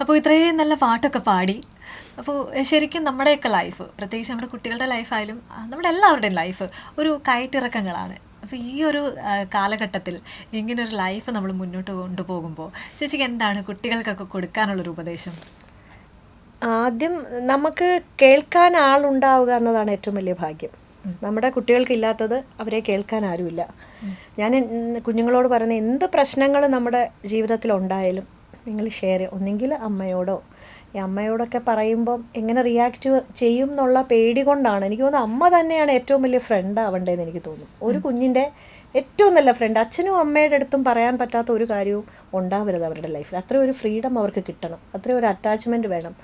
അപ്പോൾ ഇത്രയും നല്ല പാട്ടൊക്കെ പാടി. അപ്പോൾ ശരിക്കും നമ്മുടെയൊക്കെ ലൈഫ് പ്രത്യേകിച്ച് നമ്മുടെ കുട്ടികളുടെ ലൈഫായാലും നമ്മുടെ എല്ലാവരുടെയും ലൈഫ് ഒരു കയറ്റിറക്കങ്ങളാണ്. അപ്പോൾ ഈ ഒരു കാലഘട്ടത്തിൽ ഇങ്ങനൊരു ലൈഫ് നമ്മൾ മുന്നോട്ട് കൊണ്ടുപോകുമ്പോൾ ചേച്ചിക്ക് എന്താണ് കുട്ടികൾക്കൊക്കെ കൊടുക്കാനുള്ളൊരു ഉപദേശം? ആദ്യം നമുക്ക് കേൾക്കാൻ ആളുണ്ടാവുക എന്നതാണ് ഏറ്റവും വലിയ ഭാഗ്യം. നമ്മുടെ കുട്ടികൾക്കില്ലാത്തത് അവരെ കേൾക്കാൻ ആരുമില്ല. ഞാൻ കുഞ്ഞുങ്ങളോട് പറയുന്ന എന്ത് പ്രശ്നങ്ങൾ നമ്മുടെ ജീവിതത്തിൽ ഉണ്ടായാലും നിങ്ങൾ ഷെയർ ഒന്നെങ്കിൽ അമ്മയോടോ. ഈ അമ്മയോടൊക്കെ പറയുമ്പം എങ്ങനെ റിയാക്റ്റ് ചെയ്യും എന്നുള്ള പേടി കൊണ്ടാണ്. എനിക്ക് തോന്നുന്നത് അമ്മ തന്നെയാണ് ഏറ്റവും വലിയ ഫ്രണ്ട് ആവേണ്ടതെന്ന് എനിക്ക് തോന്നുന്നു. ഒരു കുഞ്ഞിന്റെ ഏറ്റവും നല്ല ഫ്രണ്ട് അച്ഛനും അമ്മയുടെ അടുത്തും പറയാൻ പറ്റാത്ത ഒരു കാര്യവും ഉണ്ടാവരുത് അവരുടെ ലൈഫിൽ അത്രയും ഒരു ഫ്രീഡം അവർക്ക് കിട്ടണം. അത്രയും ഒരു അറ്റാച്ച്മെന്റ് വേണം.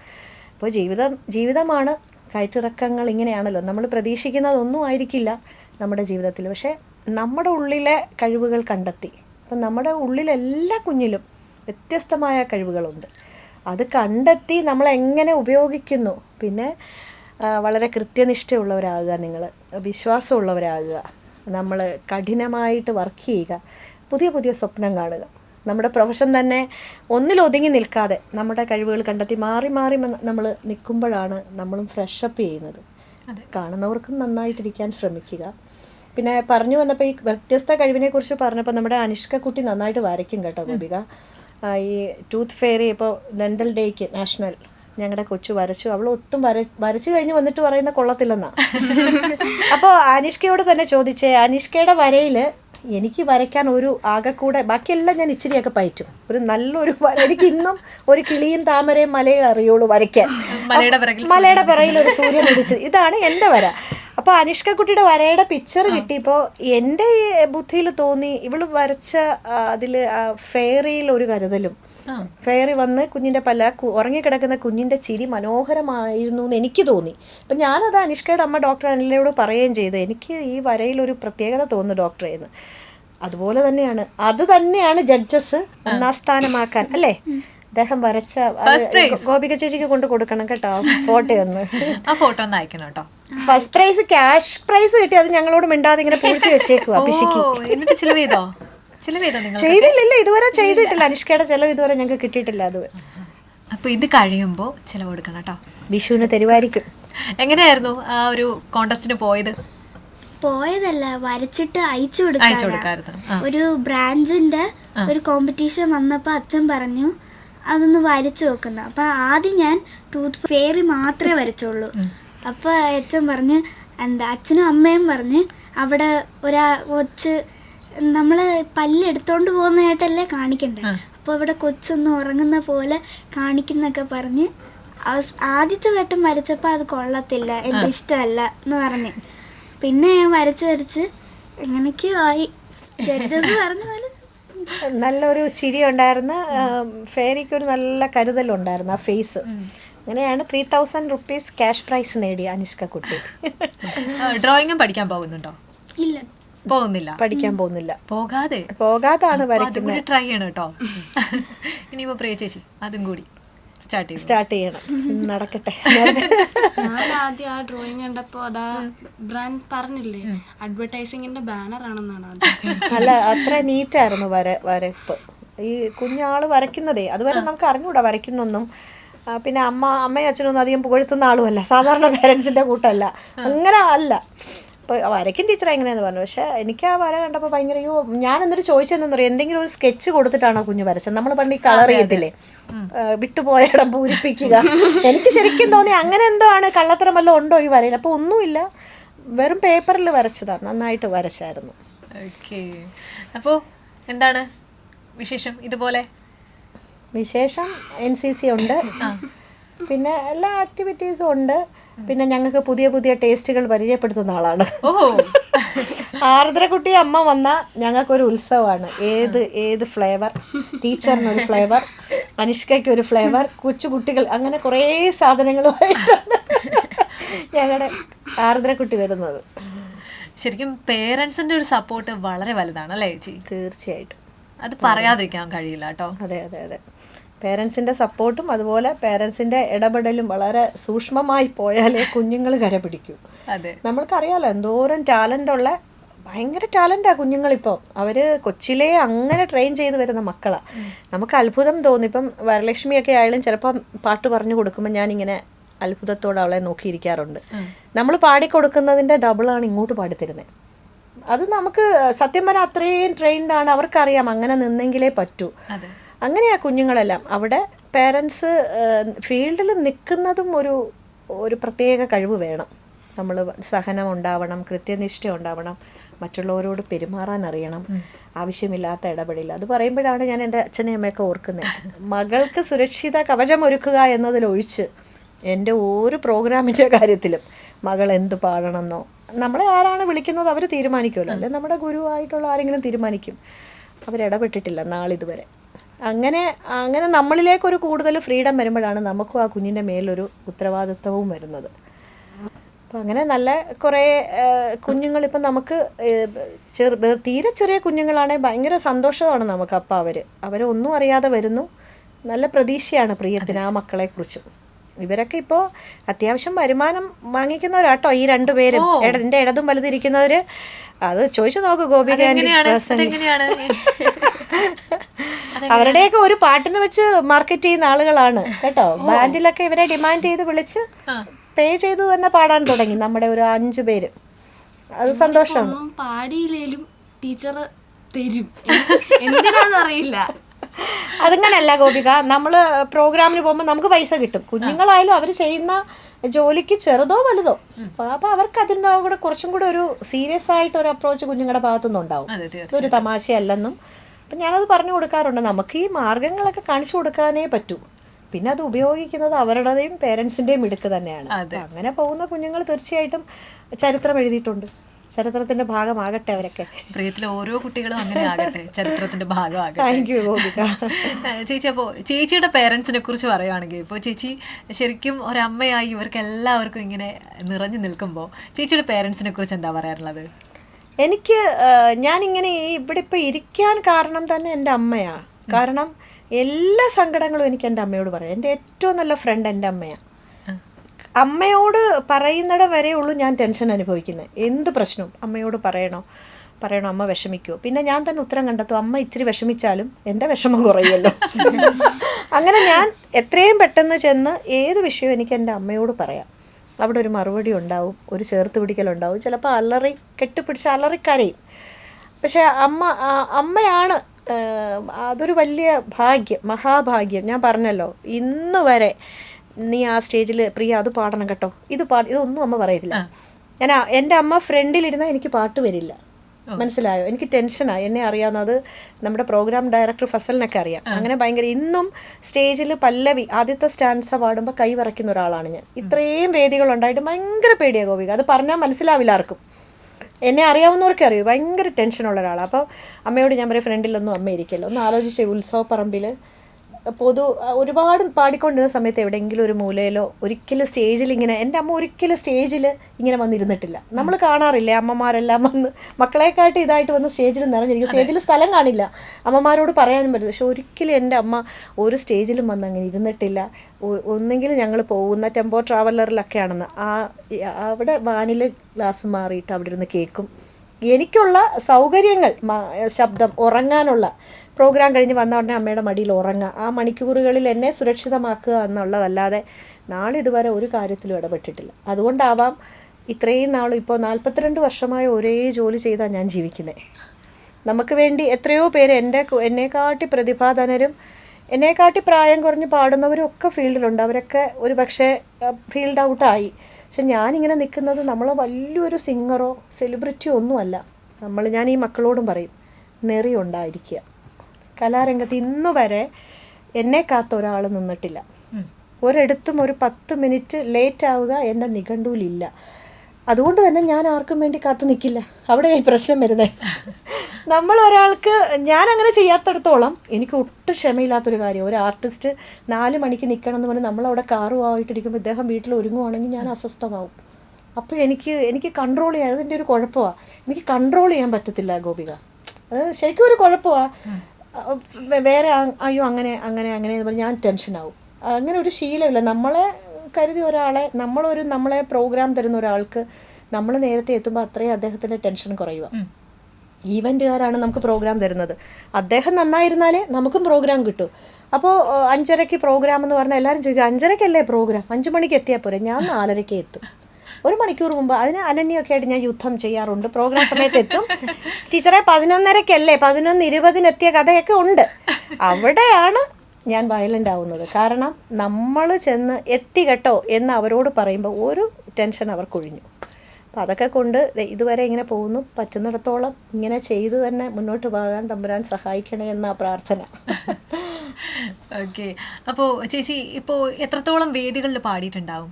അപ്പോൾ ജീവിതം ജീവിതമാണ് കയറ്റിറക്കങ്ങൾ ഇങ്ങനെയാണല്ലോ. നമ്മൾ പ്രതീക്ഷിക്കുന്നതൊന്നും ആയിരിക്കില്ല നമ്മുടെ ജീവിതത്തിൽ. പക്ഷേ നമ്മുടെ ഉള്ളിലെ കഴിവുകൾ കണ്ടെത്തി. അപ്പം നമ്മുടെ ഉള്ളിൽ എല്ലാ കുഞ്ഞിലും വ്യത്യസ്തമായ കഴിവുകളുണ്ട്. അത് കണ്ടെത്തി നമ്മൾ എങ്ങനെ ഉപയോഗിക്കുന്നു. പിന്നെ വളരെ കൃത്യനിഷ്ഠയുള്ളവരാകുക നിങ്ങൾ വിശ്വാസമുള്ളവരാകുക. നമ്മൾ കഠിനമായിട്ട് വർക്ക് ചെയ്യുക. പുതിയ പുതിയ സ്വപ്നം കാണുക. നമ്മുടെ പ്രൊഫഷൻ തന്നെ ഒന്നിലൊതുങ്ങി നിൽക്കാതെ നമ്മുടെ കഴിവുകൾ കണ്ടെത്തി മാറി മാറി നമ്മൾ നിൽക്കുമ്പോഴാണ് നമ്മളും ഫ്രഷപ്പ് ചെയ്യുന്നത്. കാണുന്നവർക്കും നന്നായിട്ടിരിക്കാൻ ശ്രമിക്കുക. പിന്നെ പറഞ്ഞു വന്നപ്പോൾ ഈ വ്യത്യസ്ത കഴിവിനെ കുറിച്ച് പറഞ്ഞപ്പോൾ നമ്മുടെ അനുഷ്ക കുട്ടി നന്നായിട്ട് വരയ്ക്കും കേട്ടോ ഗോപിക. ഈ ടൂത്ത് ഫെയറി ഇപ്പോൾ ഡെന്റൽ ഡേക്ക് നാഷണൽ ഞങ്ങളുടെ കൊച്ചു വരച്ചു. അവൾ ഒട്ടും വര വരച്ചു കഴിഞ്ഞ് വന്നിട്ട് പറയുന്ന കൊള്ളത്തില്ലെന്നാ. അപ്പോൾ അനിഷ്കയോട് തന്നെ ചോദിച്ചേ അനിഷ്കയുടെ വരയിൽ എനിക്ക് വരയ്ക്കാൻ ഒരു ആകെക്കൂടെ ബാക്കിയെല്ലാം ഞാൻ ഇച്ചിരിയൊക്കെ പയറ്റും. ഒരു നല്ലൊരു വര എനിക്ക് ഇന്നും ഒരു കിളിയും താമരയും മലയും അറിയുള്ളൂ വരയ്ക്കാൻ. മലയുടെ പിറകിൽ ഒരു സൂര്യൻ ഉദിച്ചത് ഇതാണ് എന്റെ വര. അപ്പോൾ അനിഷ്ക കുട്ടിയുടെ വരയുടെ പിക്ചർ കിട്ടിയപ്പോൾ എന്റെ ബുദ്ധിയിൽ തോന്നി ഇവൾ വരച്ച അതിൽ ഫെയറിയിൽ ഒരു കരുതലും. ഫെയറി വന്ന് കുഞ്ഞിന്റെ പല ഉറങ്ങിക്കിടക്കുന്ന കുഞ്ഞിന്റെ ചിരി മനോഹരമായിരുന്നു എന്ന് എനിക്ക് തോന്നി. അപ്പം ഞാനത് അനിഷ്കയുടെ അമ്മ ഡോക്ടർ അനിലയോട് പറയുകയും ചെയ്തു. എനിക്ക് ഈ വരയിൽ ഒരു പ്രത്യേകത തോന്നുന്നു ഡോക്ടറെ എന്ന്. അതുപോലെ തന്നെയാണ്. അത് തന്നെയാണ് ജഡ്ജസ് ഒന്നാം സ്ഥാനമാക്കാൻ അല്ലേ? അദ്ദേഹം വരച്ച ഗോപിക ചേച്ചിക്ക് കൊണ്ട് കൊടുക്കണം കേട്ടോ ഫോട്ടോ ഒന്ന്. ആ ഫോട്ടോ ഒന്ന് അയക്കണം കേട്ടോ. ഫസ്റ്റ് പ്രൈസ് ക്യാഷ് പ്രൈസ് കിട്ടി അത് ഞങ്ങളോട് മിണ്ടാതെ ഇങ്ങനെ പൂഴ്ത്തി വെച്ചേക്കുവാ പിശിക്ക്. ഓ എന്നിട്ട് ചിലവ് ചെയ്തോ നിങ്ങൾ ചെയ്തില്ലല്ലോ ഇതുവരെ ചെയ്തിട്ടില്ല. അനുഷ്കയുടെ ചെലവ് ഇതുവരെ ഞങ്ങൾക്ക് കിട്ടിയിട്ടില്ല അത്. അപ്പൊ ഇത് കഴിയുമ്പോൾ ചിലവ് കൊടുക്കണം കേട്ടോ. വിഷുവിന് തരുവായിരിക്കും. എങ്ങനെയായിരുന്നു ആ ഒരു കോണ്ടസ്റ്റിന് പോയത്? പോയതല്ല വരച്ചിട്ട് അയച്ചു കൊടുക്കാറ് കൊടുക്കാറുണ്ട് ഒരു ബ്രാഞ്ചിന്റെ ഒരു കോമ്പറ്റീഷൻ വന്നപ്പോ അച്ഛൻ പറഞ്ഞു അതൊന്ന് വരച്ചു നോക്കുന്ന അപ്പൊ ആദ്യം ഞാൻ ടൂത്ത് ഫെയറി മാത്രമേ വരച്ചുള്ളൂ. അപ്പൊ അച്ഛൻ പറഞ്ഞ് എന്താ അച്ഛനും അമ്മയും പറഞ്ഞ് അവിടെ ഒരാ കൊച്ച് നമ്മൾ പല്ലെടുത്തോണ്ട് പോകുന്നതായിട്ടല്ലേ കാണിക്കണ്ടേ? അപ്പോൾ അവിടെ കൊച്ചൊന്ന് ഉറങ്ങുന്ന പോലെ കാണിക്കുന്നൊക്കെ പറഞ്ഞ് ആദ്യത്തെ വട്ടം വരച്ചപ്പോൾ അത് കൊള്ളത്തില്ല എനിക്ക് ഇഷ്ടമല്ല എന്ന് പറഞ്ഞ്. പിന്നെ ഞാൻ വരച്ച് വരച്ച് എങ്ങനെയൊക്കെയോ ആയി. ജഡ്ജസ് പറഞ്ഞ നല്ലൊരു ചിരി ഉണ്ടായിരുന്നു. ഫേരിക്കൊരു ഒരു നല്ല കരുതലുണ്ടായിരുന്നു ആ ഫേസ്. അങ്ങനെയാണ് three thousand rupees cash prize നേടി അനുഷ്ക കുട്ടി. ഡ്രോയിങ്ങും പഠിക്കാൻ പോകുന്നുണ്ടോ? ഇല്ല. പോകുന്നില്ല. പഠിക്കാൻ പോകുന്നില്ല. പോകാതെ. പോകാതാണ് വരയ്ക്കുന്നത്. ട്രൈ ചെയ്യണം കേട്ടോ. ഇനിയിപ്പോ പ്രിയ ചേച്ചി അതും കൂടി. സ്റ്റാർട്ട് ചെയ്യും സ്റ്റാർട്ട് ചെയ്യണം. നടക്കട്ടെ. ഞാൻ ആദ്യം ആ ഡ്രോയിങ് കണ്ടപ്പോ അതാ ബ്രാൻഡ് പറഞ്ഞില്ലേ അഡ്വർടൈസിങ്ങിന്റെ ബാനർ ആണെന്നാണ് അല്ല അത്ര നീറ്റായിരുന്നു വര വരപ്പ്. ഈ കുഞ്ഞാൾ വരയ്ക്കുന്നതേ അതുവരെ നമുക്ക് അറിഞ്ഞൂടാ വരയ്ക്കുന്നൊന്നും. പിന്നെ അമ്മ അമ്മയും അച്ഛനൊന്നും അധികം പുകഴ്ത്തുന്ന ആളുമല്ല. സാധാരണ പേരൻസിന്റെ കൂട്ടല്ല. അങ്ങനെ അല്ല. അപ്പോൾ വരയ്ക്കും ടീച്ചർ എങ്ങനെയാന്ന് പറഞ്ഞു. പക്ഷേ എനിക്ക് ആ വര കണ്ടപ്പോൾ ഭയങ്കര അയ്യോ ഞാൻ എന്നിട്ട് ചോദിച്ചതെന്ന് പറയും എന്തെങ്കിലും ഒരു സ്കെച്ച് കൊടുത്തിട്ടാണോ കുഞ്ഞു വരച്ചത്? നമ്മൾ പണ്ട് ഈ കളർ ചെയ്യത്തില്ലേ? വിട്ടുപോയ ഇടം പൂരിപ്പിക്കുക. എനിക്ക് ശരിക്കും തോന്നി അങ്ങനെ എന്തോ ആണ് കള്ളത്തരം വല്ലതും ഉണ്ടോ ഈ വരയിൽ? അപ്പോൾ ഒന്നുമില്ല. വെറും പേപ്പറിൽ വരച്ചതാണ് നന്നായിട്ട് വരച്ചായിരുന്നു. ഓക്കെ. അപ്പോൾ എന്താണ് വിശേഷം? ഇതുപോലെ? വിശേഷം എൻ സി സി ഉണ്ട്. പിന്നെ എല്ലാ ആക്ടിവിറ്റീസും ഉണ്ട്. പിന്നെ ഞങ്ങൾക്ക് പുതിയ പുതിയ ടേസ്റ്റുകൾ പരിചയപ്പെടുത്തുന്ന ആളാണ്. ആർദ്രകുട്ടി അമ്മ വന്ന ഞങ്ങൾക്കൊരു ഉത്സവമാണ്. ഏത് ഏത് ഫ്ലേവർ? ടീച്ചറിനൊരു ഫ്ലേവർ അനുഷ്കയ്ക്ക് ഒരു ഫ്ലേവർ കൊച്ചു കുട്ടികൾ അങ്ങനെ കുറേ സാധനങ്ങളുമായിട്ടാണ് ഞങ്ങളുടെ ആർദ്രക്കുട്ടി വരുന്നത്. ശരിക്കും പേരൻസിന്റെ ഒരു സപ്പോർട്ട് വളരെ വലുതാണ് അല്ലേ ചേച്ചി? തീർച്ചയായിട്ടും. അത് പറയാതിരിക്കാൻ കഴിയില്ല കേട്ടോ. അതെ അതെ അതെ. പേരൻസിന്റെ സപ്പോർട്ടും അതുപോലെ പേരൻസിന്റെ ഇടപെടലും വളരെ സൂക്ഷ്മമായി പോയാലേ കുഞ്ഞുങ്ങൾ കര പിടിക്കൂ. അതെ. നമ്മൾക്കറിയാലോ എന്തോരം ടാലന്റ് ഉള്ള ഭയങ്കര ടാലന്റാണ് കുഞ്ഞുങ്ങളിപ്പോൾ അവർ കൊച്ചിലേ അങ്ങനെ ട്രെയിൻ ചെയ്ത് വരുന്ന മക്കളാണ് നമുക്ക് അത്ഭുതം തോന്നി. ഇപ്പം വരലക്ഷ്മിയൊക്കെ ആയാലും ചിലപ്പം പാട്ട് പറഞ്ഞു കൊടുക്കുമ്പോൾ ഞാനിങ്ങനെ അത്ഭുതത്തോടെ അവളെ നോക്കിയിരിക്കാറുണ്ട്. നമ്മൾ പാടിക്കൊടുക്കുന്നതിന്റെ ഡബിളാണ് ഇങ്ങോട്ട് പാടിത്തരുന്നത് അത് നമുക്ക് സത്യം പറഞ്ഞാൽ അത്രയും ട്രെയിൻഡാണ് അവർക്കറിയാം അങ്ങനെ നിന്നെങ്കിലേ പറ്റൂ. അതെ ആ കുഞ്ഞുങ്ങളെല്ലാം അവിടെ പേരൻസ് ഫീൽഡിൽ നിൽക്കുന്നതും ഒരു ഒരു പ്രത്യേക കഴിവ് വേണം. നമ്മൾ സഹനം ഉണ്ടാവണം കൃത്യനിഷ്ഠ ഉണ്ടാവണം മറ്റുള്ളവരോട് പെരുമാറാൻ അറിയണം ആവശ്യമില്ലാത്ത ഇടപെടില്ല അത് പറയുമ്പോഴാണ് ഞാൻ എന്റെ അച്ഛനെയും അമ്മയൊക്കെ ഓർക്കുന്നത് മകൾക്ക് സുരക്ഷിത കവചം ഒരുക്കുക എന്നതിലൊഴിച്ച് എന്റെ ഒരു പ്രോഗ്രാമിന്റെ കാര്യത്തിലും മകൾ എന്ത് പാടണമെന്നോ നമ്മളെ ആരാണ് വിളിക്കുന്നത് അവർ തീരുമാനിക്കുമല്ലോ. അല്ലെ നമ്മുടെ ഗുരുവായിട്ടുള്ള ആരെങ്കിലും തീരുമാനിക്കും. അവരിടപെട്ടിട്ടില്ല നാളിതുവരെ. അങ്ങനെ അങ്ങനെ നമ്മളിലേക്കൊരു കൂടുതൽ ഫ്രീഡം വരുമ്പോഴാണ് നമുക്കും ആ കുഞ്ഞിന്റെ മേലൊരു ഉത്തരവാദിത്വവും വരുന്നത്. അപ്പം അങ്ങനെ നല്ല കുറേ കുഞ്ഞുങ്ങൾ കുഞ്ഞുങ്ങളിപ്പം നമുക്ക് ചെറു തീരെ ചെറിയ കുഞ്ഞുങ്ങളാണെങ്കിൽ ഭയങ്കര സന്തോഷമാണ് നമുക്ക് അപ്പം അവർ. അവരൊന്നും അറിയാതെ വരുന്നു. നല്ല പ്രതീക്ഷയാണ് പ്രിയത്തിന് ആ മക്കളെക്കുറിച്ച്. ഇവരൊക്കെ ഇപ്പോൾ അത്യാവശ്യം വരുമാനം വാങ്ങിക്കുന്നവരാട്ടോ ഈ രണ്ടുപേരും പേരും. എന്റെ ഇടതും വലുതിരിക്കുന്നവർ അത് ചോദിച്ചു നോക്ക് ഗോപിക അവരുടെയൊക്കെ ഒരു പാട്ടിന് വെച്ച് മാർക്കറ്റ് ചെയ്യുന്ന ആളുകളാണ്. കേട്ടോ? ബാൻഡിലൊക്കെ ഇവരെ ഡിമാൻഡ് ചെയ്ത് വിളിച്ച് പേ ചെയ്ത് തന്നെ പാടാൻ തുടങ്ങി. നമ്മുടെ ഒരു അഞ്ചു പേര്. അത് സന്തോഷമാണ് പാടിയില്ലേലും ടീച്ചർ തരും. എന്തിനാന്ന് അറിയില്ല. അതങ്ങനല്ല ഗോപിക. നമ്മൾ പ്രോഗ്രാമിന് പോകുമ്പോൾ നമുക്ക് പൈസ കിട്ടും. കുഞ്ഞുങ്ങളായാലും അവർ ചെയ്യുന്ന ജോലിക്ക് ചെറുതോ വലുതോ. അപ്പൊ അവർക്ക് അതിന്റെ കൂടെ കുറച്ചും കൂടെ ഒരു സീരിയസ് ആയിട്ട് ഒരു അപ്രോച്ച് കുഞ്ഞുങ്ങളുടെ ഭാഗത്തുനിന്നുണ്ടാവും. ഒരു തമാശയല്ലെന്നും അപ്പം ഞാനത് പറഞ്ഞു കൊടുക്കാറുണ്ട്. നമുക്ക് ഈ മാർഗങ്ങളൊക്കെ കാണിച്ചു കൊടുക്കാനേ പറ്റൂ. പിന്നെ അത് ഉപയോഗിക്കുന്നത് അവരുടെയും പേരൻസിന്റെയും മിടുക്ക് തന്നെയാണ്. അങ്ങനെ പോകുന്ന കുഞ്ഞുങ്ങൾ തീർച്ചയായിട്ടും ചരിത്രം എഴുതിയിട്ടുണ്ട്. ചരിത്രത്തിന്റെ ഭാഗമാകട്ടെ അവരൊക്കെ. പ്രിയത്തിലെ ഓരോ കുട്ടികളും അങ്ങനെ ആകട്ടെ. ചരിത്രത്തിന്റെ ഭാഗമാകട്ടെ. Thank you Gopika. ചേച്ചി അപ്പോൾ ചേച്ചിയുടെ പേരൻസിനെ കുറിച്ച് പറയുവാണെങ്കിൽ ഇപ്പോൾ ചേച്ചി ശരിക്കും ഒരമ്മയായി ഇവർക്ക് എല്ലാവർക്കും ഇങ്ങനെ നിറഞ്ഞു നിൽക്കുമ്പോൾ ചേച്ചിയുടെ പേരൻസിനെ കുറിച്ച് എന്താ പറയാറുള്ളത് എനിക്ക് ഞാനിങ്ങനെ ഇവിടെ ഇപ്പോൾ ഇരിക്കാൻ കാരണം തന്നെ എന്റെ അമ്മയാണ് കാരണം എല്ലാ സങ്കടങ്ങളും എനിക്ക് എന്റെ അമ്മയോട് പറയാം. എന്റെ ഏറ്റവും നല്ല ഫ്രണ്ട് എന്റെ അമ്മയാണ് അമ്മയോട് പറയുന്നിടം വരെ ഉള്ളൂ ഞാൻ ടെൻഷൻ അനുഭവിക്കുന്നത് എന്ത് പ്രശ്നവും? അമ്മയോട് പറയണോ? പറയണോ? അമ്മ വിഷമിക്കുമോ പിന്നെ ഞാൻ തന്നെ ഉത്തരം കണ്ടെത്തും. അമ്മ ഇത്തിരി വിഷമിച്ചാലും എന്റെ വിഷമം കുറയുമല്ലോ. അങ്ങനെ ഞാൻ എത്രയും പെട്ടെന്ന് ചെന്ന് ഏത് വിഷയവും എനിക്ക് എന്റെ അമ്മയോട് പറയാം. അവിടെ ഒരു മറുപടി ഉണ്ടാവും ഒരു ചേർത്ത് പിടിക്കലുണ്ടാവും ചിലപ്പോൾ അലറി കെട്ടിപ്പിടിച്ച് അലറിക്കരയും. പക്ഷേ അമ്മ അമ്മയാണ് അതൊരു വലിയ ഭാഗ്യം മഹാഭാഗ്യം. ഞാൻ പറഞ്ഞല്ലോ ഇന്ന് വരെ നീ ആ സ്റ്റേജിൽ പ്രിയ അത് പാടണം കേട്ടോ. ഇത് പാ ഇതൊന്നും അമ്മ പറയത്തില്ല. ഞാൻ എന്റെ അമ്മ ഫ്രണ്ടിലിരുന്നാൽ എനിക്ക് പാട്ട് വരില്ല. മനസ്സിലായോ? എനിക്ക് ടെൻഷനായി. എന്നെ അറിയാവുന്നത് നമ്മുടെ പ്രോഗ്രാം ഡയറക്ടർ ഫസലിനൊക്കെ അറിയാം. അങ്ങനെ ഭയങ്കര ഇന്നും സ്റ്റേജിൽ പല്ലവി ആദ്യത്തെ സ്റ്റാൻസ പാടുമ്പോൾ കൈ വിറയ്ക്കുന്ന ഒരാളാണ് ഞാൻ. ഇത്രയും വേദികളുണ്ടായിട്ട് ഭയങ്കര പേടിയാണ് ഗോപിക. അത് പറഞ്ഞാൽ മനസ്സിലാവില്ല ആർക്കും. എന്നെ അറിയാവുന്നവർക്ക് അറിയൂ? ഭയങ്കര ടെൻഷനുള്ള ഒരാളാണ് അപ്പോൾ അമ്മയോട് ഞാൻ പറയും ഫ്രണ്ടിലൊന്നും അമ്മ ഇരിക്കല്ലോ. ഒന്ന് ആലോചിച്ചേ ഉത്സവപ്പറമ്പിൽ പൊതു ഒരുപാട് പാടിക്കൊണ്ടിരുന്ന സമയത്ത് എവിടെയെങ്കിലും ഒരു മൂലയിലോ ഒരിക്കലും സ്റ്റേജിൽ ഇങ്ങനെ എന്റെ അമ്മ ഒരിക്കലും സ്റ്റേജിൽ ഇങ്ങനെ വന്നിരുന്നിട്ടില്ല. നമ്മൾ കാണാറില്ലേ അമ്മമാരെല്ലാം വന്ന് മക്കളെക്കാട്ട് ഇതായിട്ട് വന്ന് സ്റ്റേജിൽ നിറഞ്ഞിരിക്കും. സ്റ്റേജിൽ സ്ഥലം കാണില്ല. അമ്മമാരോട് പറയാനും പറ്റില്ല. പക്ഷെ ഒരിക്കലും എന്റെ അമ്മ ഒരു സ്റ്റേജിലും വന്ന് അങ്ങനെ ഇരുന്നിട്ടില്ല. ഒന്നെങ്കിൽ ഒന്നെങ്കിലും ഞങ്ങൾ പോകുന്ന ടെമ്പോ ട്രാവലറിലൊക്കെയാണെന്ന് ആ അവിടെ വാനിൽ ഗ്ലാസ് മാറിയിട്ട് അവിടെ ഇരുന്ന് കേൾക്കും എനിക്കുള്ള സൗകര്യങ്ങൾ ശബ്ദം ഉറങ്ങാനുള്ള പ്രോഗ്രാം കഴിഞ്ഞ് വന്ന ഉടനെ അമ്മയുടെ മടിയിൽ ഉറങ്ങുക. ആ മണിക്കൂറുകളിൽ എന്നെ സുരക്ഷിതമാക്കുക എന്നുള്ളതല്ലാതെ നാളെ ഇതുവരെ ഒരു കാര്യത്തിലും ഇടപെട്ടിട്ടില്ല. അതുകൊണ്ടാവാം ഇത്രയും നാളും ഇപ്പോൾ നാൽപ്പത്തിരണ്ട് വർഷമായ ഒരേ ജോലി ചെയ്താണ് ഞാൻ ജീവിക്കുന്നത് നമുക്ക് വേണ്ടി എത്രയോ പേര് എന്റെ എന്നെക്കാട്ടി പ്രതിഭാധനരും എന്നെക്കാട്ടി പ്രായം കുറഞ്ഞ് പാടുന്നവരും ഒക്കെ ഫീൽഡിലുണ്ട്. അവരൊക്കെ ഒരു പക്ഷേ ഫീൽഡ് ഔട്ടായി പക്ഷെ ഞാനിങ്ങനെ നിൽക്കുന്നത് നമ്മൾ വലിയൊരു സിംഗറോ സെലിബ്രിറ്റിയോ ഒന്നുമല്ല. നമ്മൾ ഞാൻ ഈ മക്കളോടും പറയും നെറി ഉണ്ടായിരിക്കുക. കലാരംഗത്ത് ഇന്നു വരെ എന്നെ കാത്ത ഒരാൾ നിന്നിട്ടില്ല ഒരിടത്തും ഒരു പത്ത് മിനിറ്റ് ലേറ്റ് ആവുക എന്റെ നിഘണ്ടുവിലില്ല. അതുകൊണ്ട് തന്നെ ഞാൻ ആർക്കും വേണ്ടി കാത്തു നിൽക്കില്ല അവിടെ ഈ പ്രശ്നം വരുന്നത് നമ്മൾ ഒരാൾക്ക് ഞാൻ അങ്ങനെ ചെയ്യാത്തടത്തോളം എനിക്ക് ഒട്ടും ക്ഷമയില്ലാത്തൊരു കാര്യം. ഒരു ആർട്ടിസ്റ്റ് നാല് മണിക്ക് നിൽക്കണം എന്ന് പറഞ്ഞ് നമ്മളവിടെ കാറുമായിട്ടിരിക്കുമ്പോൾ ഇദ്ദേഹം വീട്ടിൽ ഒരുങ്ങുവാണെങ്കിൽ ഞാൻ അസ്വസ്ഥമാവും. അപ്പോഴെനിക്ക് എനിക്ക് കൺട്രോൾ ചെയ്യാൻ അതിന്റെ ഒരു കുഴപ്പമാണ് എനിക്ക് കൺട്രോൾ ചെയ്യാൻ പറ്റത്തില്ല ഗോപിക. അത് ശരിക്കും ഒരു കുഴപ്പമാണ് വേറെ അയ്യോ അങ്ങനെ അങ്ങനെ അങ്ങനെ എന്ന് പറഞ്ഞ് ഞാൻ ടെൻഷനാവും. അങ്ങനെ ഒരു ശീലമില്ല. നമ്മളെ കരുതി ഒരാളെ നമ്മളൊരു നമ്മളെ പ്രോഗ്രാം തരുന്ന ഒരാൾക്ക് നമ്മൾ നേരത്തെ എത്തുമ്പോൾ അത്രയും അദ്ദേഹത്തിന്റെ ടെൻഷൻ കുറയുക. ഈവന്റുകാരാണ് നമുക്ക് പ്രോഗ്രാം തരുന്നത്. അദ്ദേഹം നന്നായിരുന്നാലേ നമുക്കും പ്രോഗ്രാം കിട്ടൂ. അപ്പോൾ അഞ്ചരയ്ക്ക് പ്രോഗ്രാം എന്ന് പറഞ്ഞാൽ എല്ലാവരും ചോദിക്കും അഞ്ചരയ്ക്കല്ലേ പ്രോഗ്രാം അഞ്ച് മണിക്ക് എത്തിയാൽ പോരെ? ഞാൻ നാലരയ്ക്ക് എത്തും. ഒരു മണിക്കൂർ മുമ്പ് അതിന് അനന്യൊക്കെ ആയിട്ട് ഞാൻ യുദ്ധം ചെയ്യാറുണ്ട്. പ്രോഗ്രാം സമയത്ത് എത്തും ടീച്ചറെ പതിനൊന്നരക്കല്ലേ? പതിനൊന്ന് ഇരുപതിനെത്തിയ കഥയൊക്കെ ഉണ്ട്. അവിടെയാണ് ഞാൻ വയലന്റ് ആവുന്നത്. കാരണം നമ്മൾ ചെന്ന് എത്തി കേട്ടോ എന്ന് അവരോട് പറയുമ്പോൾ ഒരു ടെൻഷൻ അവർക്കൊഴിഞ്ഞു. അപ്പം അതൊക്കെ കൊണ്ട് ഇതുവരെ ഇങ്ങനെ പോകുന്നു. പറ്റുന്നിടത്തോളം ഇങ്ങനെ ചെയ്തു തന്നെ മുന്നോട്ട് പോകാൻ തമ്പുരാൻ സഹായിക്കണേ എന്നാ പ്രാർത്ഥന. ഓക്കെ അപ്പോൾ ചേച്ചി ഇപ്പോൾ എത്രത്തോളം വേദികളിൽ പാടിയിട്ടുണ്ടാവും?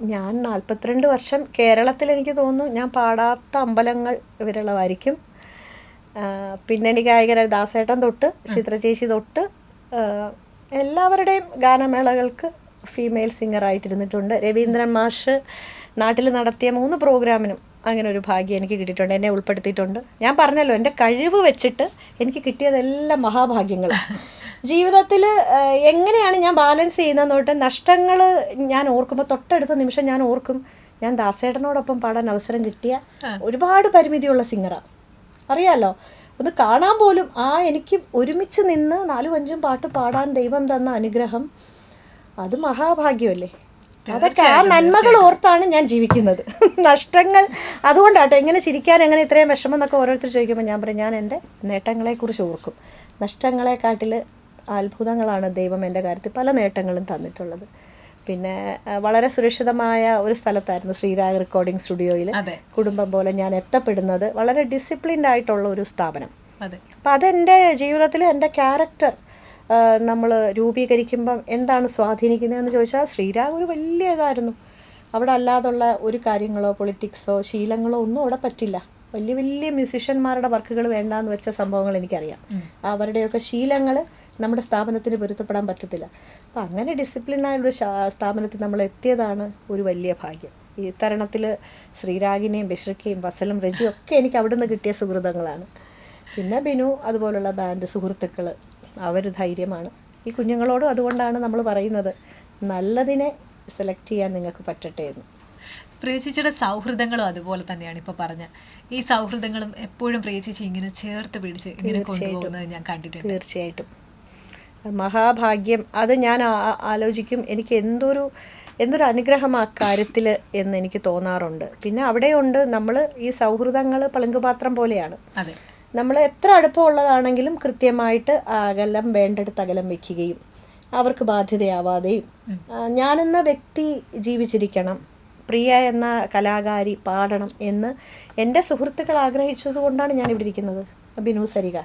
ഞാൻ നാൽപ്പത്തിരണ്ട് വർഷം കേരളത്തിൽ എനിക്ക് തോന്നുന്നു ഞാൻ പാടാത്ത അമ്പലങ്ങൾ വിരളമായിരിക്കും പിന്നണി ഗായകരായ ദാസേട്ടൻ തൊട്ട് ചിത്രചേച്ചി തൊട്ട് എല്ലാവരുടെയും ഗാനമേളകൾക്ക് ഫീമെയിൽ സിംഗർ സിംഗറായിട്ടിരുന്നിട്ടുണ്ട് രവീന്ദ്രൻ മാഷ് നാട്ടിൽ നടത്തിയ മൂന്ന് പ്രോഗ്രാമിനും അങ്ങനെ ഒരു ഭാഗ്യം എനിക്ക് കിട്ടിയിട്ടുണ്ട് എന്നെ ഉൾപ്പെടുത്തിയിട്ടുണ്ട്. ഞാൻ പറഞ്ഞല്ലോ എന്റെ കഴിവ് വെച്ചിട്ട് എനിക്ക് കിട്ടിയതെല്ലാം മഹാഭാഗ്യങ്ങളാണ് ജീവിതത്തിൽ എങ്ങനെയാണ് ഞാൻ ബാലൻസ് ചെയ്യുന്നത് തൊട്ട് നഷ്ടങ്ങൾ ഞാൻ ഓർക്കുമ്പോൾ തൊട്ടടുത്ത നിമിഷം ഞാൻ ഓർക്കും. ഞാൻ ദാസേട്ടനോടൊപ്പം പാടാൻ അവസരം കിട്ടിയ ഒരുപാട് പരിമിതിയുള്ള സിംഗറാണ് അറിയാലോ? ഒന്ന് കാണാൻ പോലും ആ എനിക്ക് ഒരുമിച്ച് നിന്ന് നാലും അഞ്ചും പാട്ട് പാടാൻ ദൈവം തന്ന അനുഗ്രഹം അത് മഹാഭാഗ്യമല്ലേ? അതൊക്കെ ആ നന്മകൾ ഓർത്താണ് ഞാൻ ജീവിക്കുന്നത്. നഷ്ടങ്ങൾ അതുകൊണ്ടാട്ടോ എങ്ങനെ ചിരിക്കാൻ എങ്ങനെ ഇത്രയും വിഷമം എന്നൊക്കെ ഓരോരുത്തർ ചോദിക്കുമ്പോൾ ഞാൻ പറയും ഞാൻ എന്റെ നേട്ടങ്ങളെക്കുറിച്ച് ഓർക്കും. നഷ്ടങ്ങളെക്കാട്ടിൽ അത്ഭുതങ്ങളാണ് ദൈവം എന്റെ കാര്യത്തിൽ പല നേട്ടങ്ങളും തന്നിട്ടുള്ളത്. പിന്നെ വളരെ സുരക്ഷിതമായ ഒരു സ്ഥലത്തായിരുന്നു ശ്രീരാഗ് റെക്കോർഡിംഗ് സ്റ്റുഡിയോയിൽ കുടുംബം പോലെ ഞാൻ എത്തപ്പെടുന്നത് വളരെ ഡിസിപ്ലിൻഡ് ആയിട്ടുള്ള ഒരു സ്ഥാപനം. അപ്പം അതെന്റെ ജീവിതത്തിൽ എന്റെ ക്യാരക്ടർ നമ്മൾ രൂപീകരിക്കുമ്പം എന്താണ് സ്വാധീനിക്കുന്നതെന്ന് ചോദിച്ചാൽ ശ്രീരാഗ് ഒരു വലിയ ഇതായിരുന്നു അവിടെ അല്ലാതുള്ള ഒരു കാര്യങ്ങളോ പൊളിറ്റിക്സോ ശീലങ്ങളോ ഒന്നും അവിടെ പറ്റില്ല. വലിയ വലിയ മ്യൂസിഷ്യന്മാരുടെ വർക്കുകൾ വേണ്ടാന്ന് വെച്ച സംഭവങ്ങൾ എനിക്കറിയാം. അവരുടെയൊക്കെ ശീലങ്ങൾ നമ്മുടെ സ്ഥാപനത്തിന് പൊരുത്തപ്പെടാൻ പറ്റത്തില്ല. അപ്പം അങ്ങനെ ഡിസിപ്ലിനായുള്ള സ്ഥാപനത്തിൽ നമ്മൾ എത്തിയതാണ് ഒരു വലിയ ഭാഗ്യം. ഈ തരണത്തിൽ ശ്രീരാഗിനെയും ബഷീർക്കയും വസലും റജിയും ഒക്കെ എനിക്ക് അവിടെ നിന്ന് കിട്ടിയ സുഹൃതങ്ങളാണ്. പിന്നെ ബിനു അതുപോലുള്ള ബാൻഡ് സുഹൃത്തുക്കൾ അവർ ധൈര്യമാണ്. ഈ കുഞ്ഞുങ്ങളോടും അതുകൊണ്ടാണ് നമ്മൾ പറയുന്നത് നല്ലതിനെ സെലക്ട് ചെയ്യാൻ നിങ്ങൾക്ക് പറ്റട്ടെ എന്ന്. പ്രിയചേച്ചിയുടെ സൗഹൃദങ്ങളും അതുപോലെ തന്നെയാണ് ഇപ്പോൾ പറഞ്ഞ. ഈ സൗഹൃദങ്ങളും എപ്പോഴും പ്രിയചേച്ചി ഇങ്ങനെ ചേർത്ത് പിടിച്ച് ഇങ്ങനെ കൊണ്ടുപോകുന്നത് ഞാൻ കണ്ടിട്ടുണ്ട്. തീർച്ചയായിട്ടും. മഹാഭാഗ്യം. അത് ഞാൻ ആലോചിക്കും. എനിക്ക് എന്തൊരു എന്തൊരു അനുഗ്രഹം ആ കാര്യത്തിൽ എന്ന് എനിക്ക് തോന്നാറുണ്ട്. പിന്നെ അവിടെയുണ്ട് നമ്മൾ ഈ സൗഹൃദങ്ങൾ പളുങ്കുപാത്രം പോലെയാണ്. നമ്മൾ എത്ര അടുപ്പമുള്ളതാണെങ്കിലും കൃത്യമായിട്ട് അകലം വേണ്ടടുത്ത് അകലം വെക്കുകയും അവർക്ക് ബാധ്യതയാവാതെയും. ഞാനെന്ന വ്യക്തി ജീവിച്ചിരിക്കണം. പ്രിയ എന്ന കലാകാരി പാടണം എന്ന് എന്റെ സുഹൃത്തുക്കൾ ആഗ്രഹിച്ചത് കൊണ്ടാണ് ഞാൻ ഇവിടെ ഇരിക്കുന്നത് ബിനു സരിക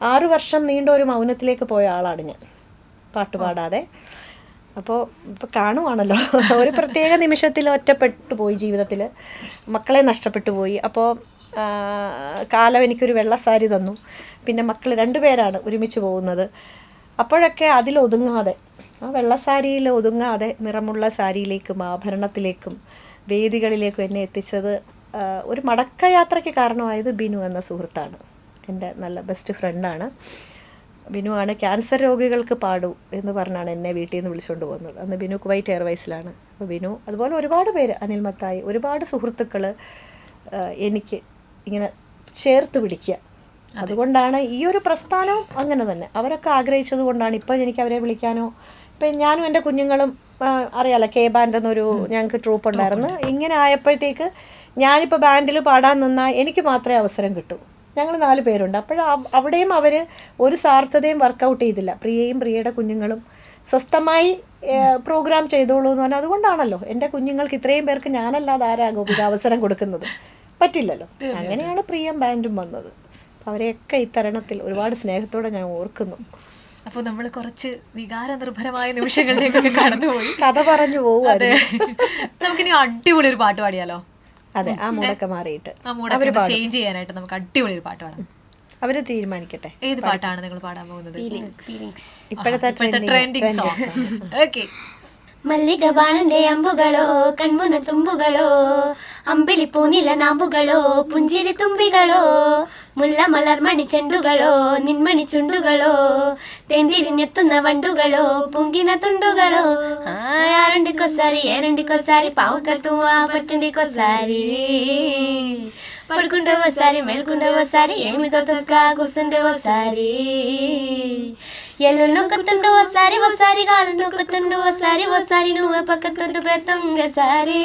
ആറു വർഷം നീണ്ട ഒരു മൗനത്തിലേക്ക് പോയ ആളാണ് ഞാൻ. പാട്ട് പാടാതെ. അപ്പോൾ ഇപ്പോൾ കാണുവാണല്ലോ. ഒരു പ്രത്യേക നിമിഷത്തിൽ ഒറ്റപ്പെട്ടു പോയി ജീവിതത്തിൽ മക്കളെ നഷ്ടപ്പെട്ടു പോയി. അപ്പോൾ കാലം എനിക്കൊരു വെള്ള സാരി തന്നു. പിന്നെ മക്കൾ രണ്ടുപേരാണ് ഒരുമിച്ച് പോകുന്നത്. അപ്പോഴൊക്കെ അതിലൊതുങ്ങാതെ ആ വെള്ള സാരിയിൽ ഒതുങ്ങാതെ നിറമുള്ള സാരിയിലേക്കും ആഭരണത്തിലേക്കും വേദികളിലേക്കും എന്നെ എത്തിച്ചത് ഒരു മടക്കയാത്രയ്ക്ക് കാരണമായത് ബിനു എന്ന സുഹൃത്താണ്. എന്റെ നല്ല ബെസ്റ്റ് ഫ്രണ്ടാണ് ബിനുവാണ് ക്യാൻസർ രോഗികൾക്ക് പാടൂ എന്ന് പറഞ്ഞാണ് എന്നെ വീട്ടിൽ നിന്ന് വിളിച്ചുകൊണ്ട് പോകുന്നത്. അന്ന് ബിനു കുവൈറ്റ് എയർവൈസിലാണ് അപ്പോൾ ബിനു അതുപോലെ ഒരുപാട് പേര് അനിൽ മത്തായി ഒരുപാട് സുഹൃത്തുക്കൾ എനിക്ക് ഇങ്ങനെ ചേർത്ത് പിടിക്കുക. അതുകൊണ്ടാണ് ഈ ഒരു പ്രസ്ഥാനവും അങ്ങനെ തന്നെ. അവരൊക്കെ ആഗ്രഹിച്ചത് കൊണ്ടാണ് ഇപ്പം എനിക്ക് അവരെ വിളിക്കാനോ ഇപ്പം ഞാനും എന്റെ കുഞ്ഞുങ്ങളും അറിയാലോ കെ ബാൻഡ് എന്നൊരു ഞങ്ങൾക്ക് ട്രൂപ്പ് ഉണ്ടായിരുന്നു. ഇങ്ങനെ ആയപ്പോഴത്തേക്ക് ഞാനിപ്പോൾ ബാൻഡിൽ പാടാൻ നിന്നാൽ എനിക്ക് മാത്രമേ അവസരം കിട്ടൂ. ഞങ്ങൾ നാല് പേരുണ്ട്. അപ്പോൾ അവിടെയും അവർ ഒരു സാർത്ഥതയും വർക്കൗട്ട് ചെയ്തില്ല. പ്രിയയും പ്രിയയുടെ കുഞ്ഞുങ്ങളും സ്വസ്ഥമായി പ്രോഗ്രാം ചെയ്തോളൂ എന്ന് പറഞ്ഞാൽ അതുകൊണ്ടാണല്ലോ. എന്റെ കുഞ്ഞുങ്ങൾക്ക് ഇത്രയും പേർക്ക് ഞാനല്ലാതെ ആരാ ഗോപിക അവസരം കൊടുക്കുന്നത്. പറ്റില്ലല്ലോ. അങ്ങനെയാണ് പ്രിയം ബാൻഡും വന്നത്. അവരെയൊക്കെ ഈ തരണത്തിൽ ഒരുപാട് സ്നേഹത്തോടെ ഞാൻ ഓർക്കുന്നു. അപ്പോൾ നമ്മൾ കുറച്ച് വികാര നിർഭരമായ നിമിഷങ്ങളിലേക്കൊക്കെ കടന്നുപോയി. കഥ പറഞ്ഞു പോകും അതെ. നമുക്കിനി അടിപൊളി ഒരു പാട്ട് പാടിയാലോ? അതെ ആ മൂടൊക്കെ മാറിയിട്ട്. ആ മൂടൊക്കെ ചേഞ്ച് ചെയ്യാനായിട്ട് നമുക്ക് അടിപൊളി ഒരു പാട്ട് പാടാം അവർ തീരുമാനിക്കട്ടെ. ഏത് പാട്ടാണ് നിങ്ങൾ പാടാൻ പോകുന്നത്? ഇപ്പോഴത്തെ ഇപ്പോഴത്തെ ട്രെൻഡിങ് സോങ് ഓക്കെ മല്ലിക ബാണന്റെ അമ്പുകളോ കൺമുന തുമ്പുകളോ അമ്പിളി പൂനില നാമ്പുകളോ പുഞ്ചിരി തുമ്പികളോ മുല്ല മലർ മണിച്ചെണ്ടുകളോ നിന്മണി ചുണ്ടുകളോ തെന്തിരിഞ്ഞെത്തുന്ന വണ്ടുകളോ പുങ്കിന തുണ്ടുകളോ. ആരണ്ടിക്കൊസാരി കൊസാരി ഏരണ്ടി കൊസാരി കൊസാരി. పడుకుంటే ఓసారి మేల్కుంటే ఓసారి ఏమి తోసుకా కూర్చుంటే ఓసారి ఎల్లు నొక్కుతుండు ఓసారి ఒకసారి గాలు నొక్కుతుండు ఓసారి ఒకసారి నువ్వు పక్కతుండు ప్రతంగసారి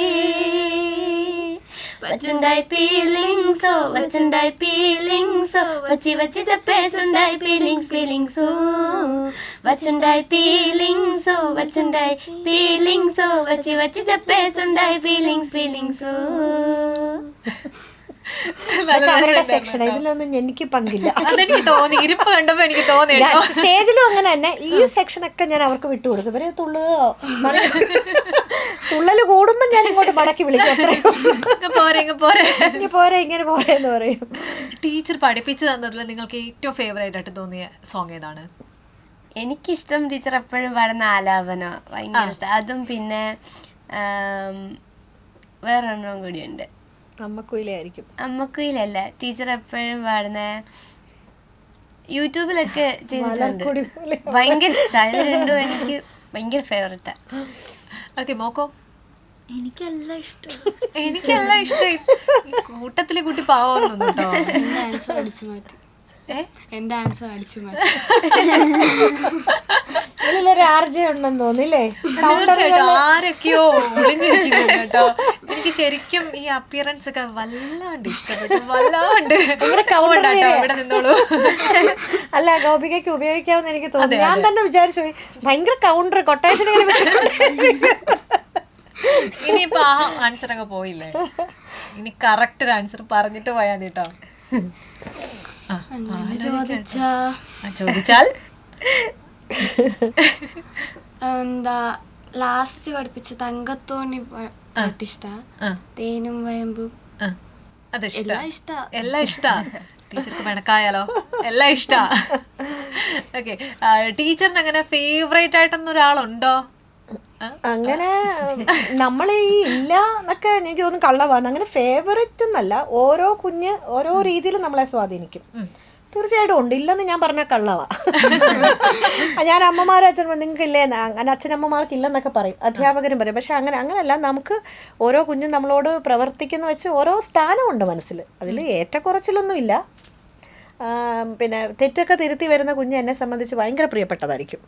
వచ్చుండాయి ఫీలింగ్స్ వచ్చుండాయి ఫీలింగ్స్ వచ్చి వచ్చి చెప్పేస్తుండాయి ఫీలింగ్స్ ఫీలింగ్స్ వచ్చుండాయి ఫీలింగ్స్ వచ్చుండాయి ఫీలింగ్స్ వచ్చి వచ్చి చెప్పేస్తుండాయి ఫీలింగ్స్ ఫీలింగ్స్ അവരുടെ സെക്ഷൻ ഇതിലൊന്നും എനിക്ക് പങ്കില്ല. അതെനിക്ക് തോന്നി. ഇരിപ്പ് കണ്ടപ്പോ എനിക്ക് തോന്നി സ്റ്റേജിലും അങ്ങനെ തന്നെ. ഈ സെക്ഷനൊക്കെ ഞാൻ അവർക്ക് വിട്ടുകൊടുക്കും ഇവരെ തുള്ളുകയോ മറി- തുള്ളൽ കൂടുമ്പോൾ ഞാൻ ഇങ്ങോട്ട് മടക്കി വിളിക്കും പോരെ പോരെ. പോരെ ഇങ്ങനെ പോരെ എന്ന് പറയും. ടീച്ചർ പഠിപ്പിച്ചു തന്നതിൽ നിങ്ങൾക്ക് ഏറ്റവും ഫേവറേറ്റ് ആയിട്ട് തോന്നിയ സോങ് ഏതാണ്? എനിക്കിഷ്ടം ടീച്ചർ എപ്പോഴും പാടുന്ന ആലാപന. ഭയങ്കര ഇഷ്ടം. അതും പിന്നെ വേറെ വേറൊരെണ്ണം കൂടിയുണ്ട്. അമ്മക്കുയിലായിരിക്കും. അമ്മക്കുയിലല്ല. ടീച്ചർ എപ്പോഴും പാടുന്ന യൂട്യൂബിലൊക്കെ ചെയ്തിട്ടുണ്ട്. ഭയങ്കര സ്റ്റൈൽ രണ്ടും എനിക്ക് ഭയങ്കര ഫേവറേറ്റാ ഓക്കെ മോക്കോ? എനിക്കെല്ലാം ഇഷ്ടം. എനിക്കെല്ലാം ഇഷ്ടം. കൂട്ടത്തിലെ കുട്ടി പാവമൊന്നും കേട്ടോ എന്റെ ആൻസർ അടിച്ചു മാറ്റി. ഇതിലൊരു ആർജ ഉണ്ടെന്ന് തോന്നില്ലേ ആരൊക്കെയോ ഒളിഞ്ഞിരിക്കുന്നു കേട്ടോ. എനിക്ക് ശരിക്കും ഈ അപ്പിയറൻസ് ഒക്കെ വല്ലാണ്ട് ഇഷ്ടപ്പെട്ടു. വല്ലാണ്ട്. അതുകൊണ്ടാട്ടോ ഇവിടെ നിന്നോളൂ. അല്ല ഗോപികയ്ക്ക് ഉപയോഗിക്കാമെന്ന് എനിക്ക് തോന്നുന്നു. ഞാൻ തന്നെ വിചാരിച്ചു പോയി, ഭയങ്കര കൗണ്ടർ കൊട്ടേഷൻ. ഇനിയിപ്പോ ആ ആൻസർ അങ്ങ് പോയില്ലേ? ഇനി കറക്റ്റ് ആൻസർ പറഞ്ഞിട്ട് പോയാ കേട്ടോ ആ, ചോദിച്ചാ? ആ, ചോദിച്ചാൽ? എന്താ ലാസ്റ്റ് പഠിപ്പിച്ച തങ്കത്തോണി പാട്ട് ഇഷ്ടാ തേനും വയമ്പും എല്ലാം ഇഷ്ട എല്ലാം ഇഷ്ടാ എല്ലാം ഇഷ്ടാ ടീച്ചർക്ക് പിണക്കായാലോ എല്ലാം ഇഷ്ടാ ഓക്കെ ടീച്ചറിന് അങ്ങനെ ഫേവറേറ്റ് ആയിട്ടൊന്നും ഒരാളുണ്ടോ അങ്ങനെ നമ്മൾ ഈ ഇല്ല എന്നൊക്കെ എനിക്ക് തോന്നുന്നു കള്ളവാന്ന് അങ്ങനെ ഫേവററ്റ് എന്നല്ല ഓരോ കുഞ്ഞ് ഓരോ രീതിയിൽ നമ്മളെ സ്വാധീനിക്കും. തീർച്ചയായിട്ടും ഉണ്ട്. ഇല്ലെന്ന് ഞാൻ പറഞ്ഞ കള്ളവാ. ഞാൻ അമ്മമാരും അച്ഛനും നിങ്ങൾക്ക് ഇല്ലേ അങ്ങനെ അച്ഛനമ്മമാർക്ക് ഇല്ലെന്നൊക്കെ പറയും. അധ്യാപകരും പറയും. പക്ഷെ അങ്ങനെ അങ്ങനെയല്ല. നമുക്ക് ഓരോ കുഞ്ഞും നമ്മളോട് പ്രവർത്തിക്കുന്ന വെച്ച് ഓരോ സ്ഥാനമുണ്ട് മനസ്സിൽ അതിൽ ഏറ്റക്കുറച്ചിലൊന്നും ഇല്ല പിന്നെ തെറ്റൊക്കെ തിരുത്തി വരുന്ന കുഞ്ഞ് എന്നെ സംബന്ധിച്ച് ഭയങ്കര പ്രിയപ്പെട്ടതായിരിക്കും.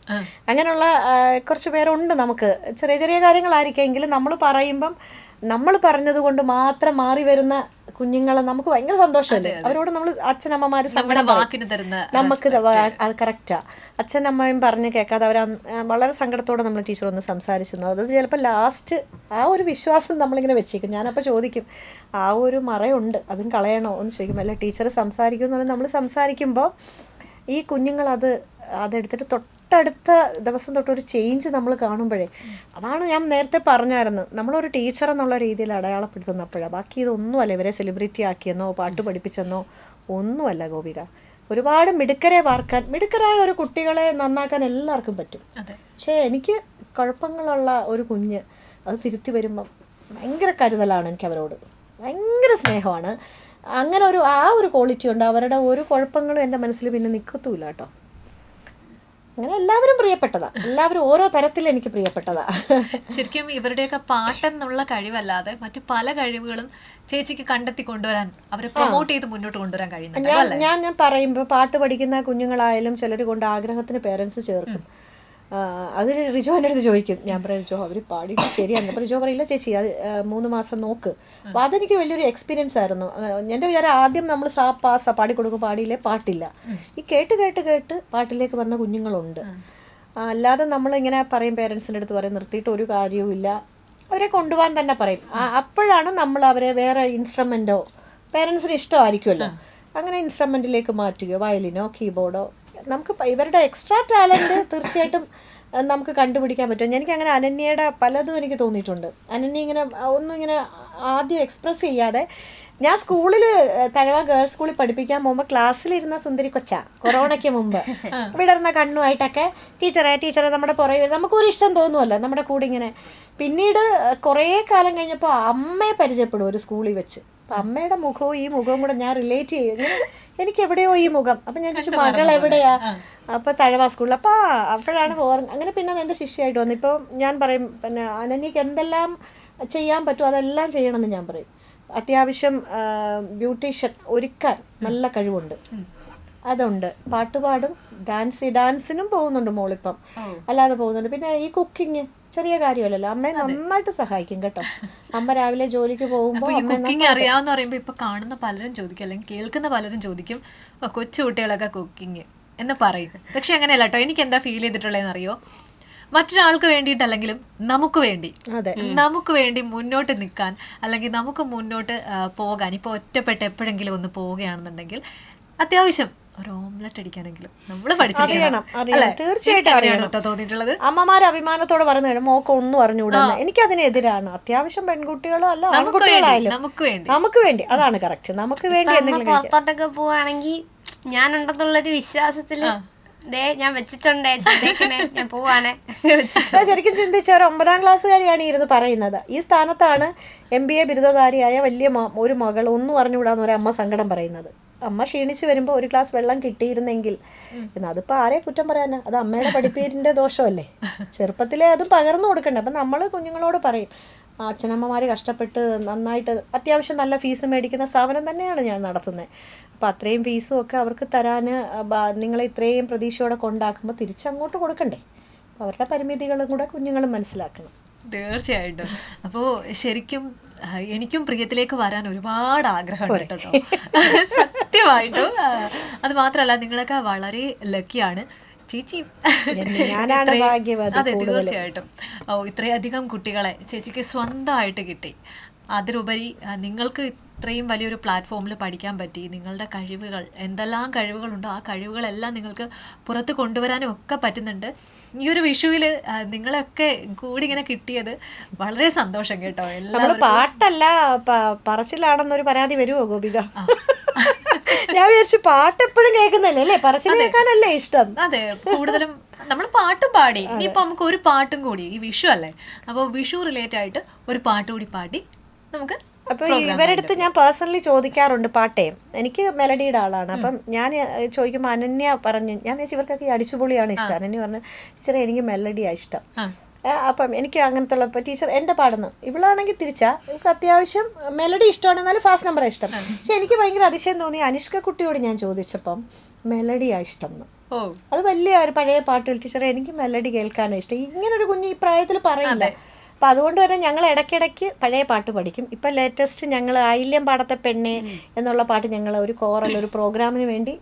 അങ്ങനെയുള്ള കുറച്ച് പേരുണ്ട് നമുക്ക്. ചെറിയ ചെറിയ കാര്യങ്ങളായിരിക്കും. എങ്കിലും നമ്മൾ പറയുമ്പം നമ്മൾ പറഞ്ഞത് കൊണ്ട് മാത്രം മാറി വരുന്ന കുഞ്ഞുങ്ങളെ നമുക്ക് ഭയങ്കര സന്തോഷമല്ലേ? അവരോട് നമ്മൾ അച്ഛനമ്മമാര് നമുക്ക് അത് കറക്റ്റാ അച്ഛനമ്മയും പറഞ്ഞ് കേൾക്കാതെ അവർ വളരെ സങ്കടത്തോടെ നമ്മൾ ടീച്ചർ ഒന്ന് സംസാരിച്ചിരുന്നു. അത് ചിലപ്പോൾ ലാസ്റ്റ് ആ ഒരു വിശ്വാസം നമ്മളിങ്ങനെ വെച്ചേക്കും. ഞാനപ്പോൾ ചോദിക്കും ആ ഒരു മറയുണ്ട് അതും കളയണോ? എന്ന് ചോദിക്കും. അല്ല ടീച്ചർ സംസാരിക്കും എന്ന് പറഞ്ഞാൽ നമ്മൾ സംസാരിക്കുമ്പോൾ ഈ കുഞ്ഞുങ്ങൾ അത് അതെടുത്തിട്ട് തൊട്ടടുത്ത ദിവസം തൊട്ട് ഒരു ചേഞ്ച് നമ്മൾ കാണുമ്പോഴേ. അതാണ് ഞാൻ നേരത്തെ പറഞ്ഞായിരുന്നു. നമ്മളൊരു ടീച്ചർ എന്നുള്ള രീതിയിൽ അടയാളപ്പെടുത്തുന്നപ്പോഴാണ് ബാക്കി ഇതൊന്നുമല്ല. ഇവരെ സെലിബ്രിറ്റി ആക്കിയെന്നോ പാട്ട് പഠിപ്പിച്ചെന്നോ ഒന്നുമല്ല ഗോപിക. ഒരുപാട് മിടുക്കരെ വാർക്കാൻ മിടുക്കരായ ഒരു കുട്ടികളെ നന്നാക്കാൻ എല്ലാവർക്കും പറ്റും. പക്ഷേ എനിക്ക് കുഴപ്പങ്ങളുള്ള ഒരു കുഞ്ഞ് അത് തിരുത്തി വരുമ്പം ഭയങ്കര കരുതലാണ് എനിക്ക് അവരോട്. ഭയങ്കര സ്നേഹമാണ്. അങ്ങനെ ഒരു ആ ഒരു ക്വാളിറ്റി ഉണ്ട്. അവരുടെ ഒരു കുഴപ്പങ്ങളും എന്റെ മനസ്സിൽ പിന്നെ നിൽക്കത്തുമില്ല കേട്ടോ. അങ്ങനെ എല്ലാവരും പ്രിയപ്പെട്ടതാ. എല്ലാവരും ഓരോ തരത്തിൽ എനിക്ക് പ്രിയപ്പെട്ടതാ. ശരിക്കും ഇവരുടെയൊക്കെ പാട്ടെന്നുള്ള കഴിവല്ലാതെ മറ്റു പല കഴിവുകളും ചേച്ചിക്ക് കണ്ടെത്തി കൊണ്ടുവരാൻ അവരെ പ്രൊമോട്ട് ചെയ്ത് മുന്നോട്ട് കൊണ്ടുവരാൻ കഴിയുന്നുണ്ട് ഞാൻ ഞാൻ ഞാൻ പറയുമ്പോൾ പാട്ട് പഠിക്കുന്ന കുഞ്ഞുങ്ങളായാലും ചിലർ കൊണ്ട് ആഗ്രഹത്തിന് പേരൻസ് ചേർക്കും. അതിൽ റിജോ എന്റെ അടുത്ത് ചോദിക്കും. ഞാൻ പറയാം റിജോ അവർ പാടി ശരിയാണ് അപ്പോൾ റിജോ പറയില്ല ചേച്ചി അത് മൂന്ന് മാസം നോക്ക്. അപ്പോൾ അതെനിക്ക് വലിയൊരു എക്സ്പീരിയൻസ് ആയിരുന്നു. എന്റെ വിചാരം ആദ്യം നമ്മൾ സാ പാ സ പാടി കൊടുക്കും പാടിയില്ലേ പാട്ടില്ല. ഈ കേട്ട് കേട്ട് കേട്ട് പാട്ടിലേക്ക് വന്ന കുഞ്ഞുങ്ങളുണ്ട്. അല്ലാതെ നമ്മളിങ്ങനെ പറയും പേരൻസിന്റെ അടുത്ത് പറയും നിർത്തിയിട്ട് ഒരു കാര്യവുമില്ല. അവരെ കൊണ്ടുപോകാൻ തന്നെ പറയും. അപ്പോഴാണ് നമ്മൾ അവരെ വേറെ ഇൻസ്ട്രുമെന്റോ പേരൻസിന് ഇഷ്ടമായിരിക്കുമല്ലോ. അങ്ങനെ ഇൻസ്ട്രുമെന്റിലേക്ക് മാറ്റുകയോ വയലിനോ കീബോർഡോ നമുക്ക് ഇവരുടെ എക്സ്ട്രാ ടാലന്റ് തീർച്ചയായിട്ടും നമുക്ക് കണ്ടുപിടിക്കാൻ പറ്റും. എനിക്ക് അങ്ങനെ അനന്യയുടെ പലതും എനിക്ക് തോന്നിയിട്ടുണ്ട്. അനന്യ ഇങ്ങനെ ഒന്നും ഇങ്ങനെ ആദ്യം എക്സ്പ്രസ് ചെയ്യാതെ ഞാൻ സ്കൂളിൽ തഴവ ഗേൾസ് സ്കൂളിൽ പഠിപ്പിക്കാൻ പോകുമ്പോൾ ക്ലാസ്സിലിരുന്ന സുന്ദരി കൊച്ച കൊറോണയ്ക്ക് മുമ്പ്. വിടർന്ന കണ്ണുമായിട്ടൊക്കെ ടീച്ചറെ ടീച്ചറെ നമ്മുടെ പുറകെ നമുക്കൊരു ഇഷ്ടം തോന്നുമല്ലോ നമ്മുടെ കൂടെ ഇങ്ങനെ. പിന്നീട് കുറേ കാലം കഴിഞ്ഞപ്പോൾ അമ്മയെ പരിചയപ്പെടും ഒരു സ്കൂളിൽ വെച്ച്. അപ്പം അമ്മയുടെ മുഖവും ഈ മുഖവും കൂടെ ഞാൻ റിലേറ്റ് ചെയ്യുന്നു എനിക്ക് എവിടെയോ ഈ മുഖം. അപ്പം ഞാൻ ചോദിച്ചു മകൾ എവിടെയാ? അപ്പോൾ തഴവാ സ്കൂളിൽ അപ്പോൾ അപ്പോഴാണ് ഓർമ്മ അങ്ങനെ പിന്നെ എന്റെ ശിഷ്യയായിട്ട് വന്നു. ഇപ്പോൾ ഞാൻ പറയും പിന്നെ അനന്യക്ക് എന്തെല്ലാം ചെയ്യാൻ പറ്റുമോ അതെല്ലാം ചെയ്യണമെന്ന് ഞാൻ പറയും. അത്യാവശ്യം ബ്യൂട്ടീഷ്യൻ ഒരുക്കാൻ നല്ല കഴിവുണ്ട്. അതുണ്ട്. പാട്ടുപാടും ഡാൻസ് ഡാൻസിനും പോകുന്നുണ്ട് മോളിപ്പം. അല്ലാതെ പോകുന്നുണ്ട്. പിന്നെ ഈ കുക്കിംഗ് ചെറിയ കാര്യമല്ലല്ലോ. അമ്മയെ നന്നായിട്ട് സഹായിക്കും കേട്ടോ. അമ്മ രാവിലെ ജോലിക്ക് പോകുമ്പോൾ കുക്കിംഗ് അറിയാവുന്ന പറയുമ്പോ ഇപ്പൊ കാണുന്ന പലരും ചോദിക്കും അല്ലെങ്കിൽ കേൾക്കുന്ന പലരും ചോദിക്കും "ഓ, കൊച്ചു കുട്ടികളൊക്കെ കുക്കിംഗ് എന്ന് പറയും പക്ഷെ അങ്ങനെയല്ല കേട്ടോ. എനിക്ക് എന്താ ഫീൽ ചെയ്തിട്ടുള്ളതെന്ന് അറിയോ? മറ്റൊരാൾക്ക് വേണ്ടിയിട്ടല്ലെങ്കിലും നമുക്ക് വേണ്ടി. നമുക്ക് വേണ്ടി മുന്നോട്ട് നിൽക്കാൻ അല്ലെങ്കിൽ നമുക്ക് മുന്നോട്ട് പോകാൻ ഇപ്പോൾ ഒറ്റപ്പെട്ട് എപ്പോഴെങ്കിലും ഒന്ന് പോവുകയാണെന്നുണ്ടെങ്കിൽ അത്യാവശ്യം ഒരു ഓംലെറ്റ് അടിക്കാനെങ്കിലും. നമ്മൾ പഠിച്ചിരിക്കണം തോന്നിയിട്ടുള്ളത്. അമ്മമാർ അഭിമാനത്തോടെ പറഞ്ഞു മോക്ക് ഒന്നും അറിഞ്ഞുകൂടുന്നു എനിക്ക് അതിനെതിരാണ് അത്യാവശ്യം പെൺകുട്ടികളോ അല്ല ആൺകുട്ടികളായാലും. നമുക്ക് വേണ്ടി. നമുക്ക് വേണ്ടി. അതാണ് കറക്റ്റ് നമുക്ക് വേണ്ടി എന്തെങ്കിലും. പുറത്തോട്ടൊക്കെ പോവാണെങ്കിൽ ഞാനുണ്ടെന്നുള്ളൊരു വിശ്വാസത്തിൽ ദേ ഞാൻ വെച്ചിട്ടുണ്ടേ ഞാൻ പോവാണേ. ശരിക്കും ചിന്തിച്ച ഒരു ഒമ്പതാം ക്ലാസ്സുകാരിയാണ് ഇരുന്ന് പറയുന്നത്. ഈ സ്ഥാനത്താണ് എം ബി എ ബിരുദധാരിയായ വലിയ ഒരു മകൾ ഒന്നും അറിഞ്ഞുകൂടാന്ന് ഒരു അമ്മ സങ്കടം പറയുന്നത്. അമ്മ ക്ഷീണിച്ച് വരുമ്പോൾ ഒരു ഗ്ലാസ് വെള്ളം കിട്ടിയിരുന്നെങ്കിൽ എന്ന് അതിപ്പോൾ ആരെ കുറ്റം പറയാനാ? അത് അമ്മയുടെ പഠിപ്പീരിന്റെ ദോഷമല്ലേ? ചെറുപ്പത്തിലേ അത് പകർന്നു കൊടുക്കണ്ടേ? അപ്പം നമ്മൾ കുഞ്ഞുങ്ങളോട് പറയും അച്ഛനമ്മമാർ കഷ്ടപ്പെട്ട് നന്നായിട്ട് അത്യാവശ്യം നല്ല ഫീസ് മേടിക്കുന്ന സ്ഥാപനം തന്നെയാണ് ഞാൻ നടത്തുന്നത് അപ്പോൾ അത്രയും ഫീസും ഒക്കെ അവർക്ക് തരാൻ നിങ്ങളെ ഇത്രയും പ്രതീക്ഷയോടെ കൊണ്ടാക്കുമ്പോൾ തിരിച്ചങ്ങോട്ട് കൊടുക്കണ്ടേ? അപ്പോൾ അവരുടെ പരിമിതികളും കൂടെ കുഞ്ഞുങ്ങളും മനസ്സിലാക്കണം. തീർച്ചയായിട്ടും. അപ്പോൾ ശരിക്കും എനിക്കും പ്രിയത്തിലേക്ക് വരാൻ ഒരുപാട് ആഗ്രഹമുണ്ട് കേട്ടോ സത്യമായിട്ടും അത് മാത്രമല്ല നിങ്ങളൊക്കെ വളരെ ലക്കിയാണ് ചേച്ചി അതെ തീർച്ചയായിട്ടും. ഓ ഇത്രയധികം കുട്ടികളെ ചേച്ചിക്ക് സ്വന്തമായിട്ട് കിട്ടി. അതിലുപരി നിങ്ങൾക്ക് ഇത്രയും വലിയൊരു പ്ലാറ്റ്ഫോമിൽ പഠിക്കാൻ പറ്റി നിങ്ങളുടെ കഴിവുകൾ എന്തെല്ലാം കഴിവുകളുണ്ടോ ആ കഴിവുകളെല്ലാം നിങ്ങൾക്ക് പുറത്ത് കൊണ്ടുവരാനും ഒക്കെ പറ്റുന്നുണ്ട്. ഈ ഒരു വിഷുവിൽ നിങ്ങളെയൊക്കെ കൂടി ഇങ്ങനെ കിട്ടിയത് വളരെ സന്തോഷം കേട്ടോ. നമ്മൾ എല്ലാവരും പാട്ടല്ല പറച്ചിലാണെന്നൊരു പരാതി വരുമോ ഗോപിക? ഞാൻ വിചാരിച്ചു പാട്ട് എപ്പോഴും കേൾക്കുന്നല്ലേ അല്ലേ? പറച്ചിൽ കേൾക്കാനല്ലേ ഇഷ്ടം. അതെ കൂടുതലും നമ്മൾ പാട്ടും പാടി. ഇനിയിപ്പോ നമുക്ക് ഒരു പാട്ടും കൂടി ഈ വിഷു അല്ലേ? അപ്പോൾ വിഷു റിലേറ്റ് ആയിട്ട് ഒരു പാട്ട് കൂടി പാടി. നമുക്ക് അപ്പൊ ഇവരടുത്ത് ഞാൻ പേഴ്സണലി ചോദിക്കാറുണ്ട് പാട്ടേ. എനിക്ക് മെലഡിയുടെ ആളാണ്. അപ്പം ഞാൻ ചോദിക്കുമ്പോൾ അനന്യ പറഞ്ഞു ഞാൻ വിചാരിച്ചു ഇവർക്കൊക്കെ ഈ അടിച്ചുപൊളിയാണ് ഇഷ്ടം. അനന്യ പറഞ്ഞു ടീച്ചറെ എനിക്ക് മെലഡിയാണ് ഇഷ്ടം. അപ്പം എനിക്ക് അങ്ങനത്തെ ഉള്ള ടീച്ചർ എന്റെ പാടുന്നു ഇവളാണെങ്കിൽ തിരിച്ചാ ഇവൾക്ക് അത്യാവശ്യം മെലഡി ഇഷ്ടമാണ് എന്നാലും ഫാസ്റ്റ് നമ്പറാണ് ഇഷ്ടം. പക്ഷെ എനിക്ക് ഭയങ്കര അതിശയം തോന്നി അനുഷ്ക കുട്ടിയോട് ഞാൻ ചോദിച്ചപ്പം മെലഡിയാണ് ഇഷ്ടം എന്ന്. അത് വലിയ ഒരു പഴയ പാട്ടുകൾ ടീച്ചറെ എനിക്ക് മെലഡി കേൾക്കാനാണ് ഇഷ്ടം. ഇങ്ങനെ ഒരു കുഞ്ഞ് ഈ പ്രായത്തിൽ പറയില്ല. അപ്പം അതുകൊണ്ട് തന്നെ ഞങ്ങൾ ഇടയ്ക്കിടയ്ക്ക് പഴയ പാട്ട് പഠിക്കും. ഇപ്പം ലേറ്റസ്റ്റ് ഞങ്ങൾ ആയില്യം പാടത്തെ പെണ്ണെ എന്നുള്ള പാട്ട് ഞങ്ങൾ ഒരു കോറൽ ഒരു പ്രോഗ്രാമിന് വേണ്ടി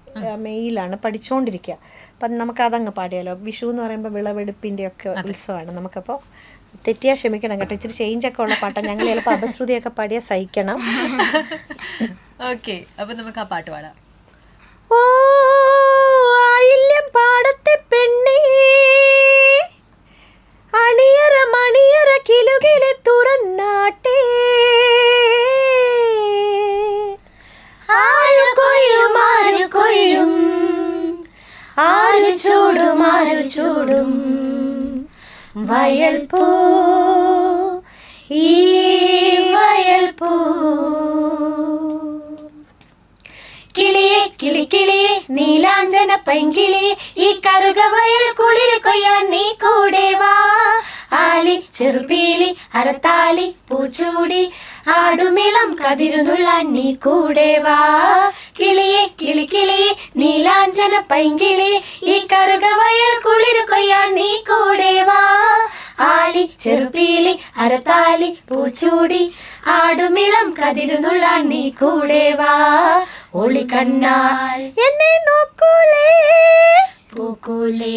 മെയിലാണ് പഠിച്ചുകൊണ്ടിരിക്കുക അപ്പം നമുക്ക് അതങ്ങ് പാടിയാലോ? വിഷു എന്ന് പറയുമ്പോൾ വിളവെടുപ്പിന്റെ ഒക്കെ ഉത്സവമാണ്. നമുക്കപ്പോൾ തെറ്റിയാ ക്ഷമിക്കണം കേട്ടോ. ഇച്ചിരി ചേഞ്ച് ഒക്കെ ഉള്ള പാട്ടാണ്. ഞങ്ങൾ ചിലപ്പോൾ അപശ്രുതിയൊക്കെ പാടിയാൽ സഹിക്കണം. ഓക്കെ അപ്പം നമുക്ക് ആ പാട്ട് പാടാം. ഓ ആയില്യം പാടത്തെ പെണ്ണേ അണിയറ മണിയറ കിലുകിലെ തുറന്നാട്ടേ. ആര് കൊയ്യും ആര് കൊയ്യും. ആര് ചൂടും ആര് ചൂടും. വയൽ പൂ ഈ വയൽ പൂ കിളിയെ കിളി നീലാഞ്ചന പൈങ്കിളിയെ ഈ കറുക വയൽ കുളിര് കൊയ്യാൻ നീ കൂടെ വാ. ആലി ചെറുപീലി അരത്താലി പൂച്ചൂടി ആടുമിളം കതിരുന്നുള്ളാൻ നീ കൂടെ വാ. കിളിയെ കിളി കിളിയെ നീലാഞ്ചന പൈങ്കിളിയെ ഈ കറുക വയൽ കുളിര് കൊയ്യാൻ നീ കൂടെ വാ. ആലി ചെറുപീലി അരത്താലി പൂച്ചൂടി ആടുമിളം കതിരുന്നുള്ളാൻ നീ കൂടെ വാ. ഒളി കണ്ണാൽ എന്നെ നോക്കൂലേ? പൂക്കൂലേ.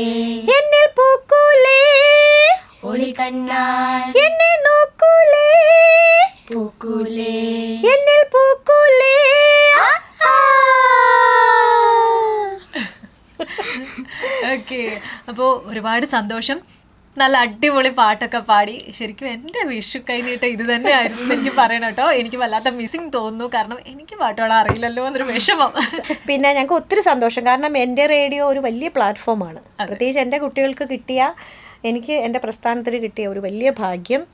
എന്നിൽ പൂക്കൂലേ? ഒളി കണ്ണാൽ എന്നെ നോക്കൂലേ? പൂക്കൂലേ. എന്നിൽ പൂക്കൂലേ? ഓക്കെ അപ്പോൾ ഒരുപാട് സന്തോഷം. നല്ല അടിപൊളി പാട്ടൊക്കെ പാടി. ശരിക്കും എന്റെ വിഷു കൈനീട്ട ഇത് തന്നെയായിരുന്നു ആയിരുന്നു എനിക്ക് പറയണം കേട്ടോ. എനിക്ക് വല്ലാത്ത മിസ്സിങ് തോന്നുന്നു. കാരണം എനിക്ക് പാട്ട് അറിയില്ലല്ലോ എന്നൊരു വിഷമം. പിന്നെ ഞങ്ങൾക്ക് ഒത്തിരി സന്തോഷം. കാരണം എന്റെ റേഡിയോ ഒരു വലിയ പ്ലാറ്റ്ഫോമാണ് പ്രത്യേകിച്ച് എന്റെ കുട്ടികൾക്ക് കിട്ടിയ എനിക്ക് എന്റെ പ്രസ്ഥാനത്തിന് കിട്ടിയ ഒരു വലിയ ഭാഗ്യം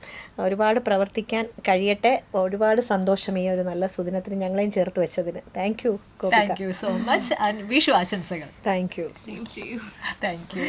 ഒരുപാട് പ്രവർത്തിക്കാൻ കഴിയട്ടെ. ഒരുപാട് സന്തോഷം ഈ ഒരു നല്ല സുദിനത്തിന് ഞങ്ങളെയും ചേർത്ത് വെച്ചതിന്. Thank you thank you so much and Vishu ആശംസകൾ. Thank you thank U